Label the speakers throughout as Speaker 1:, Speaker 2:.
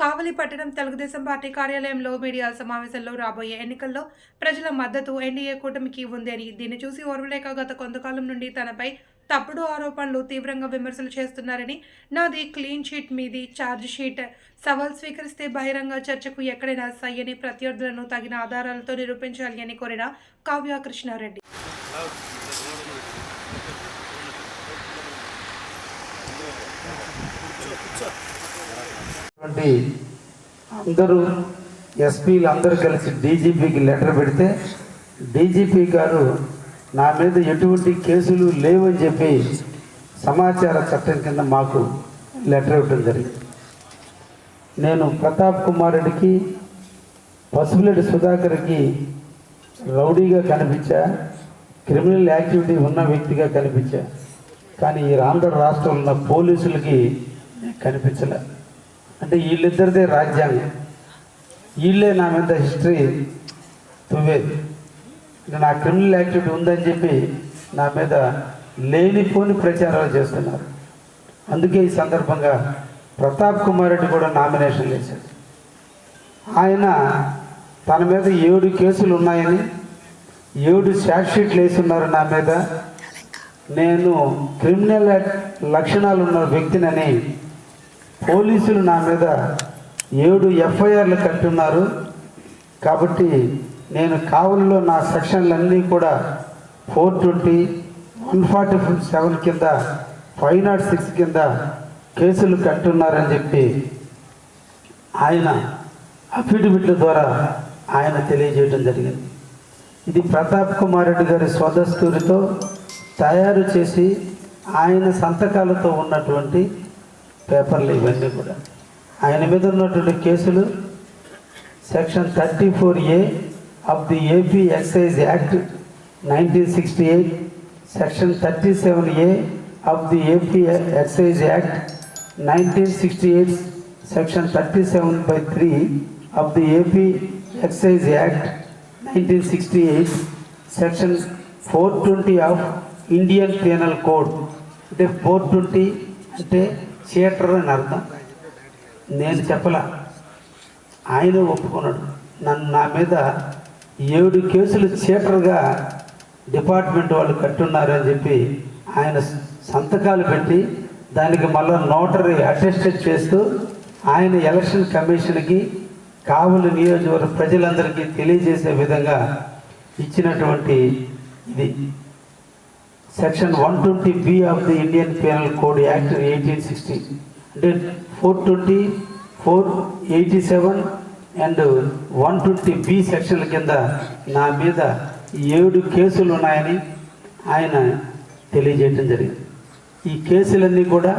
Speaker 1: కావలి పట్టణం తెలుగుదేశం పార్టీ కార్యాలయంలో మీడియా సమావేశంలో రాబోయే ఎన్నికల్లో ప్రజల మద్దతు ఎన్డీఏ కూటమికి ఉంది అని దీన్ని చూసి ఓర్వలేక గత కొంతకాలం నుండి తనపై తప్పుడు ఆరోపణలు తీవ్రంగా విమర్శలు చేస్తున్నారని నాది క్లీన్ షీట్ మీది ఛార్జ్ షీట్. సవాల్ స్వీకరిస్తే బహిరంగ చర్చకు ఎక్కడైనా సయ్యని ప్రత్యర్థులను తగిన ఆధారాలతో నిరూపించాలి అని కోరిన కావ్య కృష్ణారెడ్డి
Speaker 2: వంటి అందరూ ఎస్పీలు అందరూ కలిసి డీజీపీకి లెటర్ పెడితే డీజీపీ గారు నా మీద ఎటువంటి కేసులు లేవని చెప్పి సమాచార చట్టం కింద మాకు లెటర్ ఇవ్వడం జరిగింది. నేను ప్రతాప్ కుమార్ రెడ్డికి పసుపులెడ్డి సుధాకర్కి రౌడీగా కనిపించా క్రిమినల్ యాక్టివిటీ ఉన్న వ్యక్తిగా కనిపించా. కానీ ఈ ఆంధ్ర రాష్ట్రంలో ఉన్న పోలీసులకి కనిపించలే. అంటే వీళ్ళిద్దరిదే రాజ్యాంగం. వీళ్ళే నా మీద హిస్టరీ తువ్వేది అంటే నా క్రిమినల్ యాక్టివిటీ ఉందని చెప్పి నా మీద లేనిపోని ప్రచారాలు చేస్తున్నారు. అందుకే ఈ సందర్భంగా ప్రతాప్ కుమార్ రెడ్డి కూడా నామినేషన్ వేశాడు ఆయన తన మీద ఏడు కేసులు ఉన్నాయని ఏడు షార్ట్ షీట్లు వేసున్నారు నా మీద. నేను క్రిమినల్ లక్షణాలు ఉన్న వ్యక్తినని పోలీసులు నా మీద ఏడు ఎఫ్ఐఆర్లు కట్టున్నారు కాబట్టి నేను కావులలో నా సెక్షన్లన్నీ కూడా four twenty one forty seven కింద ఫైవ్ నాట్ సిక్స్ కింద కేసులు కట్టున్నారని చెప్పి ఆయన అఫిడవిట్ల ద్వారా ఆయన తెలియజేయడం జరిగింది. ఇది ప్రతాప్ కుమార్ రెడ్డి గారి స్వదస్తూరితో తయారు చేసి ఆయన సంతకాలతో ఉన్నటువంటి పేపర్లు ఇవన్నీ కూడా. ఆయన మీద ఉన్నటువంటి కేసులు section thirty four A of the AP excise act nineteen sixty eight section thirty seven A of the AP excise act nineteen sixty eight section thirty seven by three of the AP excise act nineteen sixty eight section four twenty of Indian penal code అంటే four twenty అంటే theatre అని అర్థం. నేను చెప్పలా. ఆయన ఒప్పుకున్నాడు. నన్ను నా మీద ఏడు కేసులు థియేటర్గా డిపార్ట్మెంట్ వాళ్ళు కట్టున్నారని చెప్పి ఆయన సంతకాలు పెట్టి దానికి మళ్ళీ నోటరీ అటెస్టెడ్ చేస్తూ ఆయన ఎలక్షన్ కమిషన్కి కావలి నియోజకవర్గ ప్రజలందరికీ తెలియజేసే విధంగా ఇచ్చినటువంటి ఇది. Section one twenty B of the Indian penal code act eighteen sixty అంటే four twenty four eighty seven and one twenty B సెక్షన్ల కింద నా మీద ఏడు కేసులు ఉన్నాయని ఆయన తెలియజేయడం జరిగింది. ఈ కేసులన్నీ కూడా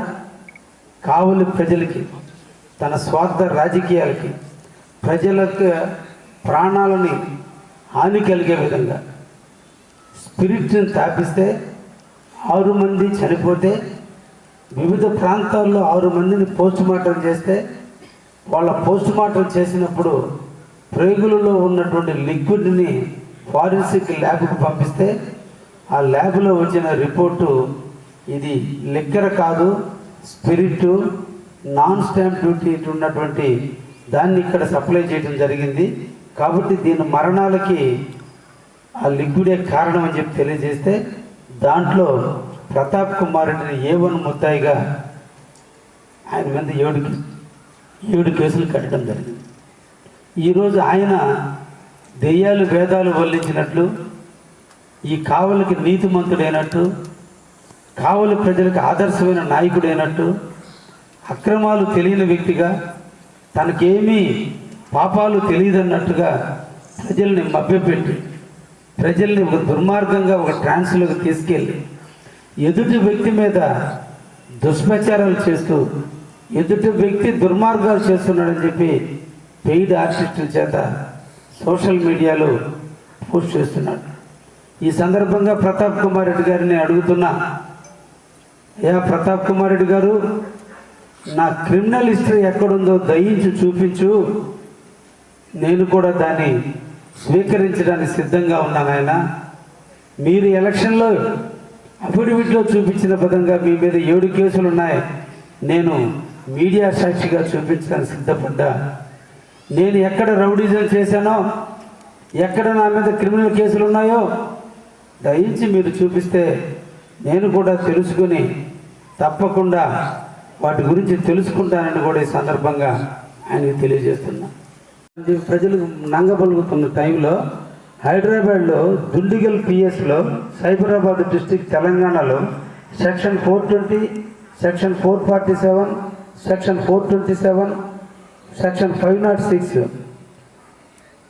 Speaker 2: కావలి ప్రజలకి తన స్వార్థ రాజకీయాలకి ప్రజలకు ప్రాణాలని హాని కలిగే విధంగా స్పిరిట్ని తాపిస్తే ఆరు మంది చనిపోతే వివిధ ప్రాంతాల్లో ఆరు మందిని పోస్టుమార్టం చేస్తే వాళ్ళ పోస్టుమార్టం చేసినప్పుడు ప్రేగులలో ఉన్నటువంటి లిక్విడ్ని ఫారెన్సిక్ ల్యాబ్కు పంపిస్తే ఆ ల్యాబ్లో వచ్చిన రిపోర్టు ఇది లిక్కర్ కాదు స్పిరిట్ నాన్ స్టాంప్ డ్యూటీ ఉన్నటువంటి దాన్ని ఇక్కడ సప్లై చేయడం జరిగింది. కాబట్టి దీని మరణాలకి ఆ లిక్విడే కారణం అని చెప్పి తెలియజేస్తే దాంట్లో ప్రతాప్ కుమార్ రెడ్డిని ఏ వన్ ముద్దాయిగా ఆయన మీద ఏడు ఏడు కేసులు కట్టడం జరిగింది. ఈరోజు ఆయన దెయ్యాలు భేదాలు వల్లించినట్లు ఈ కావలికి నీతిమంతుడైనట్టు కావలి ప్రజలకు ఆదర్శమైన నాయకుడైనట్టు అక్రమాలు తెలియని వ్యక్తిగా తనకేమీ పాపాలు తెలియదన్నట్టుగా ప్రజల్ని మభ్యపెట్టి ప్రజల్ని ఒక దుర్మార్గంగా ఒక ట్రాన్స్లోకి తీసుకెళ్ళి ఎదుటి వ్యక్తి మీద దుష్ప్రచారాలు చేస్తూ ఎదుటి వ్యక్తి దుర్మార్గాలు చేస్తున్నాడని చెప్పి పెయిడ్ ఆర్టిస్టుల చేత సోషల్ మీడియాలో పోస్ట్ చేస్తున్నాడు. ఈ సందర్భంగా ప్రతాప్ కుమార్ రెడ్డి గారిని అడుగుతున్నా అయ్యా ప్రతాప్ కుమార్ రెడ్డి గారు నా క్రిమినల్ హిస్టరీ ఎక్కడుందో దయించి చూపించు. నేను కూడా దాన్ని స్వీకరించడానికి సిద్ధంగా ఉన్నాను ఆయన మీరు ఎలక్షన్లో అఫిడవిట్లో చూపించిన విధంగా మీ మీద ఏడు కేసులు ఉన్నాయి. నేను మీడియా సాక్షిగా చూపించడానికి సిద్ధపడ్డా. నేను ఎక్కడ రౌడీజం చేశానో ఎక్కడ నా మీద క్రిమినల్ కేసులు ఉన్నాయో దయించి మీరు చూపిస్తే నేను కూడా తెలుసుకుని తప్పకుండా వాటి గురించి తెలుసుకుంటానని కూడా ఈ సందర్భంగా ఆయనకు తెలియజేస్తున్నాను ప్రజలు నంగబలుగుతున్న టైంలో హైదరాబాద్లో దుండిగల్ పిఎస్లో సైబరాబాద్ డిస్టిక్ తెలంగాణలో section four twenty section four forty seven section four twenty seven section five nought six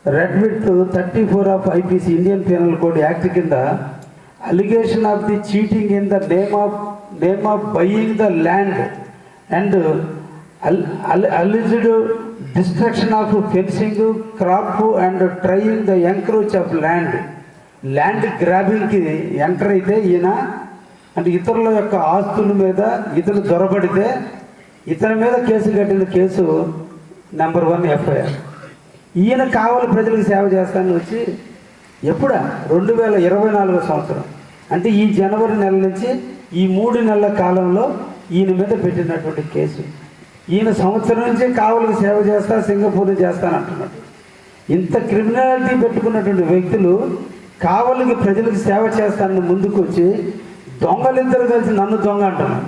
Speaker 2: read with thirty four of IPC Indian penal code act కింద allegation of the cheating in the name of name of buying the land and alleged destruction of fencing crop and trying the encroach of land land గ్రాబింగ్కి enter అయితే ఈయన అంటే ఇతరుల యొక్క ఆస్తుల మీద ఇతను దొరబడితే ఇతని మీద కేసు కట్టిన కేసు నెంబర్ వన్ ఎఫ్ఐఆర్ ఈయన కావాలి ప్రజలకు సేవ చేస్తానని వచ్చి ఎప్పుడా? రెండు వేల ఇరవై నాలుగో సంవత్సరం. అంటే ఈ జనవరి నెల నుంచి ఈ మూడు నెలల కాలంలో ఈయన మీద పెట్టినటువంటి కేసు. ఈయన సంవత్సరం నుంచి కావులకు సేవ చేస్తా సింగపూర్ చేస్తానంటున్నాడు ఇంత క్రిమినాలిటీ పెట్టుకున్నటువంటి వ్యక్తులు కావలికి ప్రజలకు సేవ చేస్తానని ముందుకు వచ్చి దొంగలిద్దరు కలిసి నన్ను దొంగ అంటున్నారు.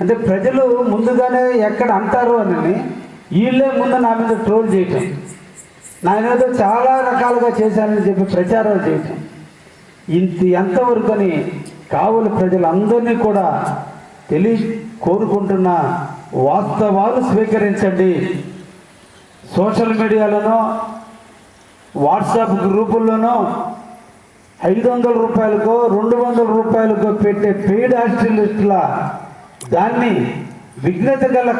Speaker 2: అంటే ప్రజలు ముందుగానే ఎక్కడ అంటారు అని వీళ్ళే ముందు నా మీద ట్రోల్ చేయటం. నాయనేదో చాలా రకాలుగా చేశానని చెప్పి ప్రచారాలు చేయటం. ఇంత ఎంతవరకు అని కావలి ప్రజలందరినీ కూడా తెలియ కోరుకుంటున్నా వాస్తవాలు స్వీకరించండి. సోషల్ మీడియాలోనో వాట్సాప్ గ్రూపుల్లోనో ఐదు వందల రూపాయలకో రెండు వందల రూపాయలకో పెట్టే పెయిడ్ హాస్టలిస్టుల దాన్ని విఘ్నత గల